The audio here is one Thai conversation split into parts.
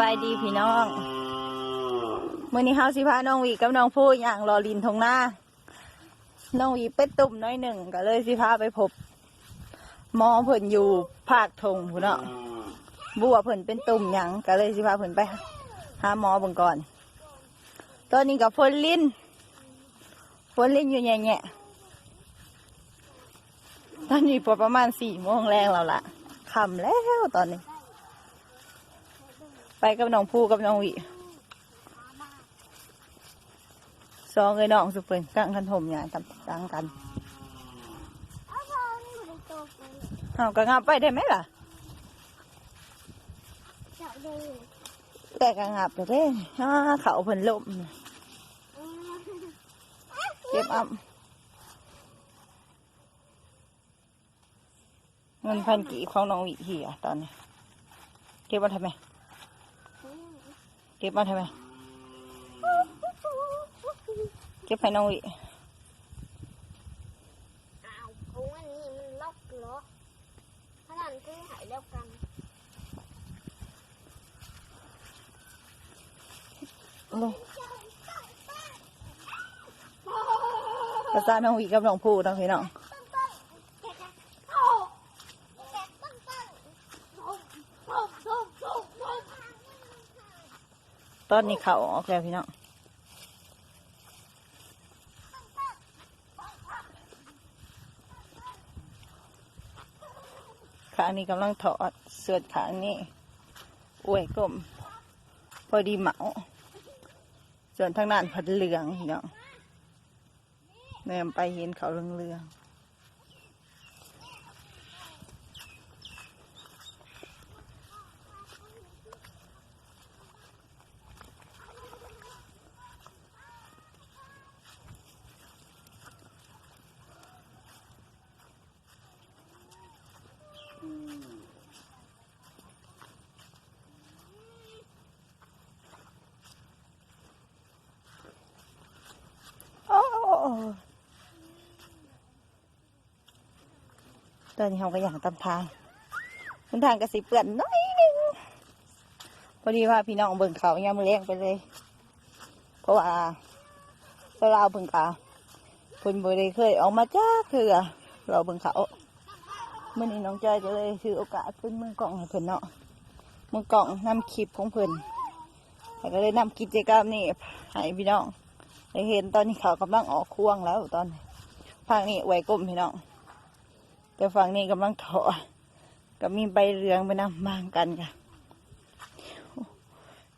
บายดีพี่น้องมื่อนี้เฮาสิพาน้องหวีกับน้องผู้อย่างรอลินทงหน้า น้องหวีเป็ดตุ่มน้อยหนึ่งก็เลยสิพาไปพบหมอเพิ่นอยู่ภาคทงพุ่นเนาะบัวาเพิ่นเป็นตุ่มหยังก็เลยสิพาเพิ่นไปหาหมอเบิ่งก่อน ตอนนี้กับฝนลิ้นฝนลิ้นอยู่แง่ๆตอนนี้พอประมาณสี่โมงแรงแล้วล่ะค่ำแล้วตอนนี้ ไปกับน้องผู้กับน้องวีสองไอ้น้องสุเปินตั้งคันถมอย่างตัตั้งกันเอากระงับไปได้ไหมล่ะแต่กระงับแต่เด้ฮ่าเขาเพิ่นลมเก็บอัเงินพันกี่ของน้องวีเหียตอนนี้ เก็บมาทำไม เก็บมาทำไม เก็บให้น้องวิอ้าวของอันนี้มันล็อกเหรอขนาดคือหายแล้วกันเลยภาษาน้องวิกับน้องผู้น้องพี่น้อง ตอนนี้เขาออกแล้วพี่น้องขานี้กำลังถอดเสื้อขานี้อวยกลมพอดีเหมาส่วนทางด้านพัดเหลืองพี่น้องแนมไปเห็นเขาเรืองเรืองโอ้ ตอนนี้เขาก็อย่างตามทางทางทางกระสีเปื่อนน้อยหนึงพอดีว่าพี่น้องเบิ่งเขายามมือแรงไปเลย เพราะว่าเราเบิ่งเขาเพิ่นบ่ได้เคยออกมาจ้าคือเราเบิ่งเขาเมื่อนี้น้องจอยจะเลยถือโอกาสเป็นมือกล่องให้เพิ่นเนาะมือกล่องนำคลิปของเพิ่นแล้วก็เลยนำกิจกรรมนี่ให้พี่น้อง ได้เห็นตอนนี้เขากำลังออกควงแล้วตอนฝั่งนี้ไว้กลมพี่น้องแต่ฝั่งนี้กำลังถอก็มีใบเรืองไปนำบางกันค่ะ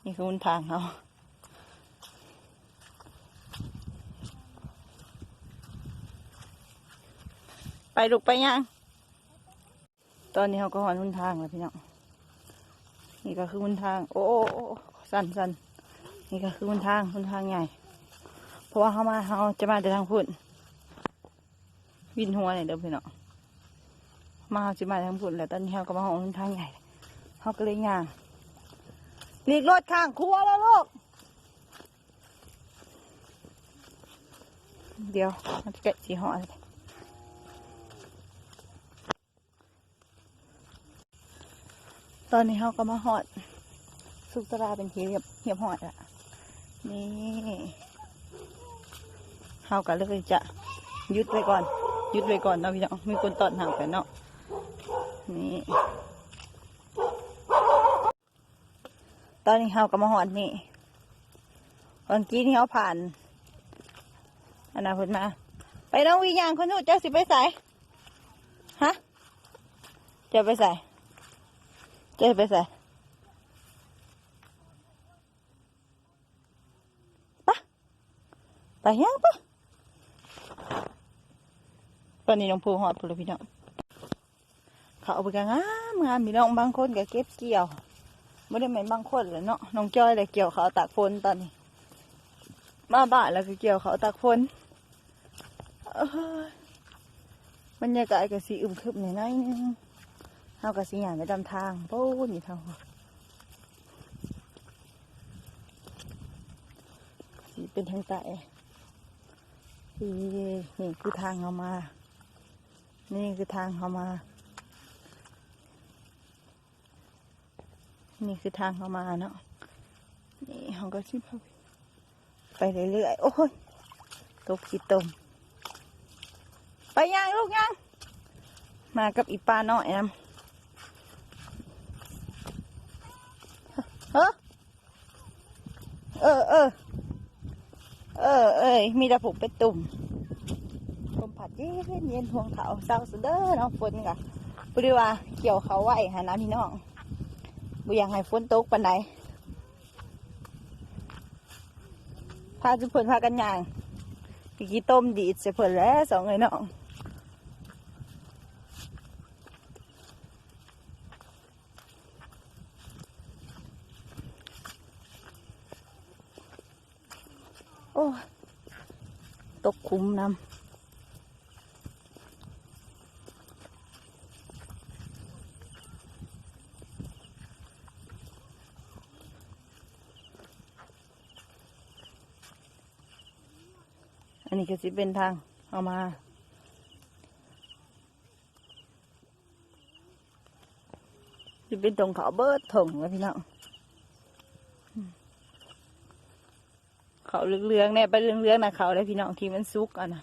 นี่คือหนทางเขาไปลุกไปยัง ตอนนี้เขาก็หอนหุนทางแล้วพี่น้อง นี่ก็คือหุนทาง โอ้โอ้สั้นสั้นนี่ก็คือหุนทางหุนทางใหญ่ ราะว่าเขามาเขาจะมาแต่ทางพุ่นวินหัวเนี่ยเดิมพี่น้อมาเขาจะมาทางพุ่นแล้วตอนนี้เขาก็มาหองทางใหญ่เขาก็เลยย่างหลีกรถข้างครัวแล้วลูกเดี๋ยวมันจะแกะสีหอเลยตอนนี้เขาก็มาหอด สุกตราเป็นทีเรียบเหียบหอดอะนี่ เขาก็เลยจะยุดไว้ก่อน ยุดไว้ก่อนเนาะพี่น้องมีคนตอดหางไปเนาะนี่ตอนนี้เขาก็มาหอดนี่วันกี้นี่เขาผ่านอันนั้นพิ่นมา ไปน้องวิญญาณคนนู้นเจ้าสิไปใส่ฮะเจะไปใส่เจ๊ไปใส่ปะไปยังปะ ตอนนี้น้องภูหอดพูเลพี่น้องเขาเอาไปกันงามงามพี่น้องบางคนก็เก็บเกี่ยวไม่ได้เหม็นบางคนเลยเนาะน้องจ้อยเลยเกี่ยวเขาตากฝนตอนนี้ มาบ้านแล้วก็เกี่ยวเขาตากฝนเอ้ยบรรยากาศก็สีอึมครึมหน่อยนึงเฮากับสิหยานไปตามทางปูนอยู่ทางหัวสิเป็นทางใต้นี่นี่คือทางเขามา นี่คือทางเขามา นี่คือทางเข้ามาเนาะ นี่เขาก็ชิพาไปเรื่อยๆ โอ้ยตกขี้ตม ไปยังลูกยัง มากับอีปลาน้อยนะเฮ้อเออเออ เออ เอ้ยมีแต่ผูกเป็นตุ่ม เย็นเย็นห่วงเขาเศร้าสุดเด้อเนาะฝนกะบริว่าเกี่ยวเขาไหวหาน้ำพี่น้องบ่อยากให้ฝนตกปานใดพาจุเพิ่นพากันย่างอีกกี่ต้มดีดเสียเพิ่นแล้วสองไอ้น้องโอ้ตกคุ้มน้ำ นนี้ก็สิเป็นทางเอามาสิเป็นตรงเขาเบิดถงแล้วพี่น้องเขาเรืองๆเนี่ยไปเรืองๆนะเขาเลยพี่น้องที่มันซุกอะนะ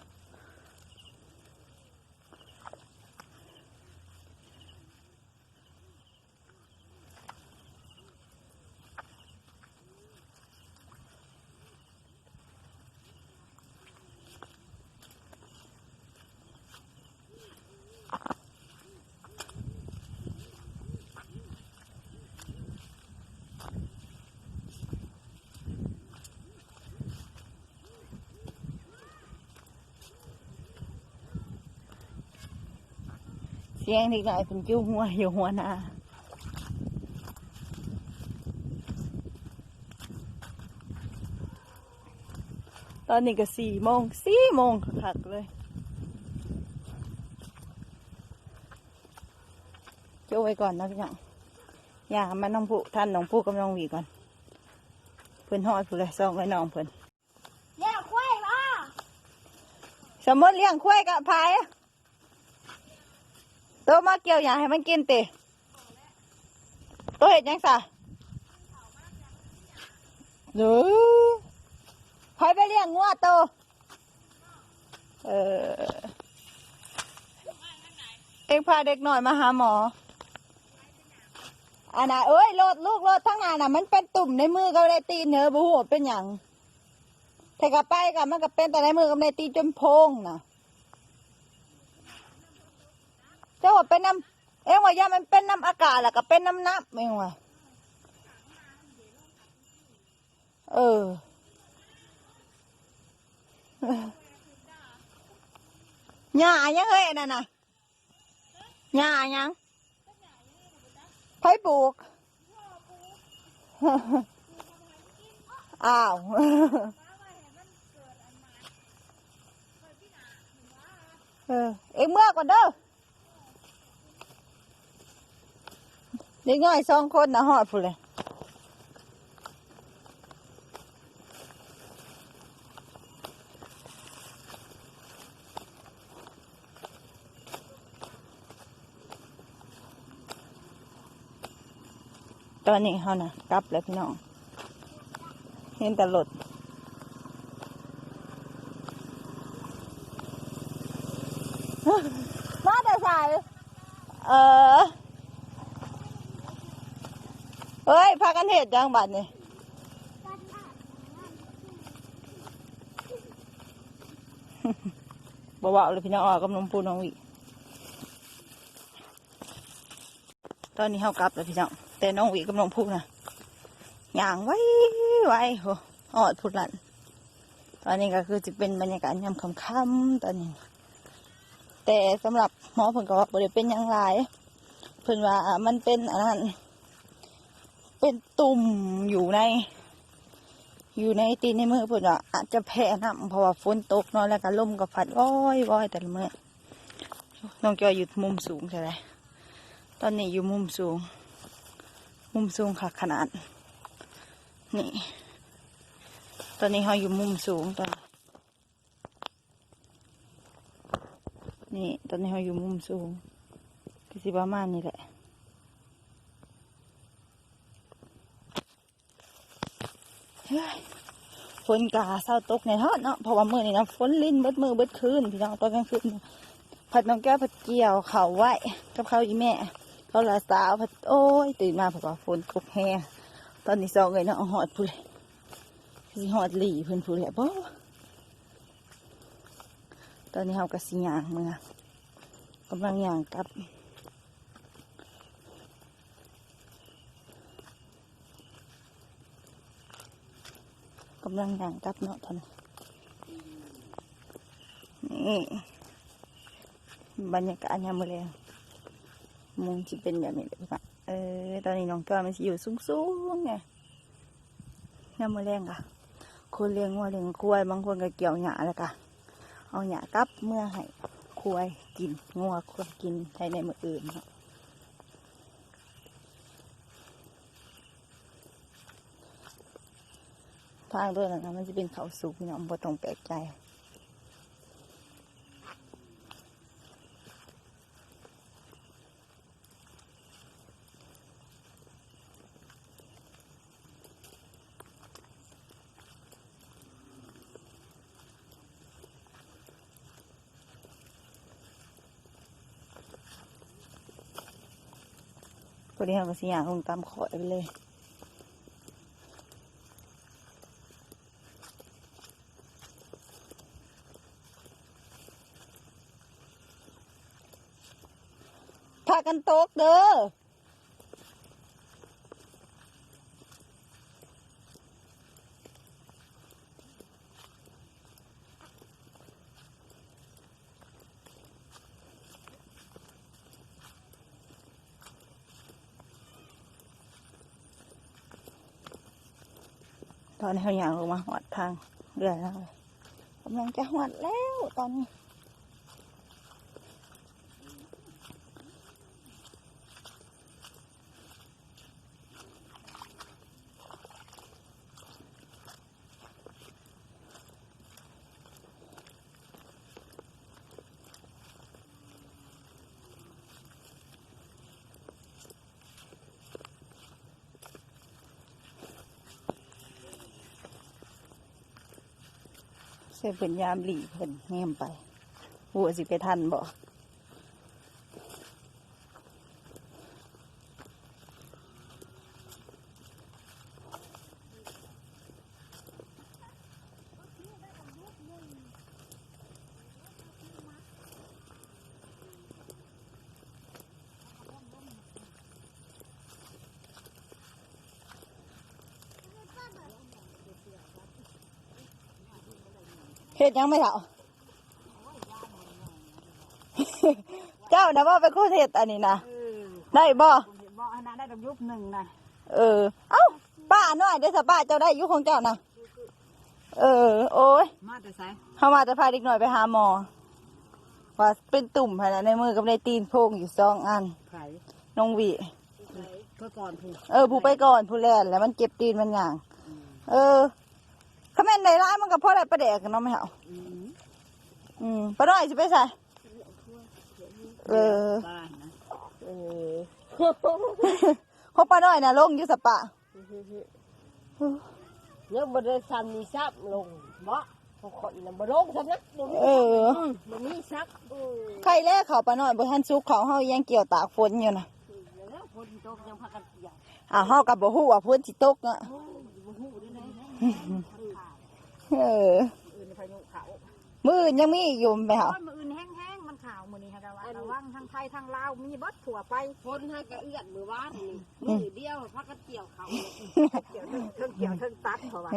เสียงนิดหน่อยเป็นจู้หัวอยู่หัวหน้าตอนนี้ก็สี่โมงสี่โมงคักๆเลยโจ้ไว้ก่อนนะพี่น้องอย่ามาน้องผู้ท่านน้องผู้กับน้องหวีก่อนเพื่อนหอดผู้เลยซองไว้น้องเพื่อนเรียกควายมาสมมติเลี้ยงควายกับพาย ตัวมาเกี่ยวอย่างให้มันกินเติตัวเห็ดยังสะหรือพายไปเลี้ยงงัวโตวเออ เอ็งพาเด็กหน่อยมาหาหมออันน่ะเอ้ยโลดลูกโลดทั้งงานน่ะ มันเป็นตุ่มในมือกับในตีนเนอะบูหัวเป็นหยังแต่กับไปกับมันก็เป็นแต่ในมือกับในตีนจนโพงน่ะ เจ้า ว่าเป็นน้ำเอ็งว่าย่ามันเป็นน้ำอากาศแล้วก็เป็นน้ำน้ำเอ็งว่าเออหญ้ายังเฮ้ยนั่นน่ะหญ้ายังไผปลูกอ้าวเออเอ็งเมื่อก่อนเด้อ เด็กน้อยสองคนนะหอดพูนเลยตอนนี้เขานะกลับแล้วพี่น้อง เห็นแต่รถมาแต่สาย เออ เฮ้ย พากันเหตุจังบัดนี่บ่าวเลยพี่น้องออกกับน้องปูน้องวิตอนนี้เขากลับแล้วพี่น้องแต่น้องวิกับน้องปูนะย่างไว้ไว้โหออดพุดหลันตอนนี้ก็คือจะเป็นบรรยากาศยามค่ำๆตอนนี้ แต่สำหรับหมอเพิ่นก็ว่าบ่ได้เป็นยังไรเพิ่นว่ามันเป็นอันนั้น เป็นตุ่มอยู่ใน อยู่ในตีนในมือพิ่นอะอาจจะแพ้น้ำเพราะว่าฝนตกเนาะแล้วก็ลมก็พัดว้อยว้อยแต่ละเมื่อน้องจอยอยู่มุมสูงใช่ไหมตอนนี้อยู่มุมสูง มุมสูงค่ะขนาด นี่ ตอนนี้เราอยู่มุมสูงตอนนี่ ตอนนี้เราอยู่มุมสูงก็สิประมาณนี้แหละ ฝนกาเศร้าตกในทอดเนาะเพราะว่ามือนี้นะฝนลิ้นเบิดมือเบิดคืนพี่น้องตอนกลางคืนผัดน้องแก้วผัดเกี่ยวเขาวไว้กับเขาวอีแม่ เขาละสาวผัดโอ้ยตื่นมาเพราะว่าฝนตกแฮตอนนี้สองเลยเนาะหอดพูเลยสิหอดหลีเพิ่นพูเลยบ่ตอนนี้เฮากระสิย่างเมื่อกำลังย่างกับำลังย่างกลับเนาะตอนนี้นี่บรรยากาศยามมื้อแลงมุงสิเป็นแบบนี้เลยพี่ปะเออ ตอนนี้น้องก้อยมันสิอยู่สูงๆไงยามมื้อแรงค่ะคนเลี้ยงวัวเลี้ยงควายบางคนก็เกี่ยวหญ้าแล้วก็เอาหญ้ากลับเมื่อให้ควายกินงัวควายกินใช้ในมืออื่นเนาะ ทางด้วยนะมันจะเป็นเขาสูงพี่น้องบ่ต้องแปลกใจพอดีเราก็สิย่างลงตามขอยไปเลย พากันโตกเด้อตอนนี้เขาย่างลงมาหอดทางเรือแล้วกำลังจะหอดแล้วตอนนี้ เสียเพิ่นยามหลีเพิ่นแง้มไปหัวสิไปทันบอก เฮ็ดยังไม่เท่าเจ้านะว่าไปโคเทศอันนี้นะเออได้บ่ผมเห็นบอกอันนั้นได้ดอกยุบหนึ่งนะเออ เอ้าป้าน้อยเด้อสป้าเจ้าได้อยุของเจ้านะเออ โอ้ยมาแต่ไสายเข้ามาจะพาเด็กหน่อยไปหาหมอว่าเป็นตุ่มภายในมือกับในตีนโพงอยู่สองอันไผ่น้องหวีเพื่อก่อนผูกเออผู้ไปก่อนผู้แลนแล้วมันเจ็บตีนมันอย่าง เออ คำแม่นในร้ายมันกับพ่อได้ประเดกกันเนาะไม่เหรออืมอืมป้าน้อยสิไปใส่เออบ้านนะเออเขาป้าน้อยนะลงอยู่สปะยังบ่ได้ซ้ำนี่ซับลงบ่เขาขอยน่ะบ่ลงซ้ำนะบ่มีเออบ่มีซับเออใครแรกเขาป้าน้อยบ่ทันซุกเขาเฮายังเกี่ยวตากฝนอยู่นะแล้วคนตกยังพากันเกี่ยวอ่าเฮากับบ่ฮู้ว่าฝนสิตกเนาะ เอออื่นพายุเขามื้ออื่นยังมีอีกอยู่ไหมเหรอคนมืออื่นแห้งๆมันขาวมื้อนี้ค่ะระวังระวังทางไทยทางลาวมีเบิดถั่วไปคนให้กระเอื้อนมือวานนี่มือเดียวพักกันเกี่ยวเขาเกี่ยวเทิงเทิงเกี่ยวเทิงตัดเพราะว่า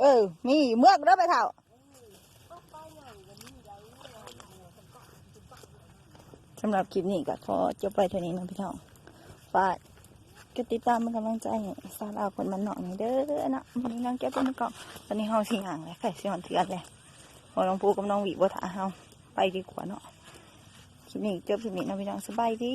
เออ มีเมือกเด้อไปเฒ่าสำหรับคลิปนี้ก็ขอจบไปเท่านี้นะพี่น้องฝาก กดติดตามเป็นกำลังใจให้สาวลาคนมันเนาะนี่เด้อนะวันนี้น้องแก้วเป็นมือกล่องตอนนี้เฮาสิห่างเลยไข่สิหอนเถือนเลยพอน้องปูกับน้องวีบ่ถาเฮาไปดีกว่าเนาะคลิปนี้จบคลิปนี้นะพี่น้องสบายดี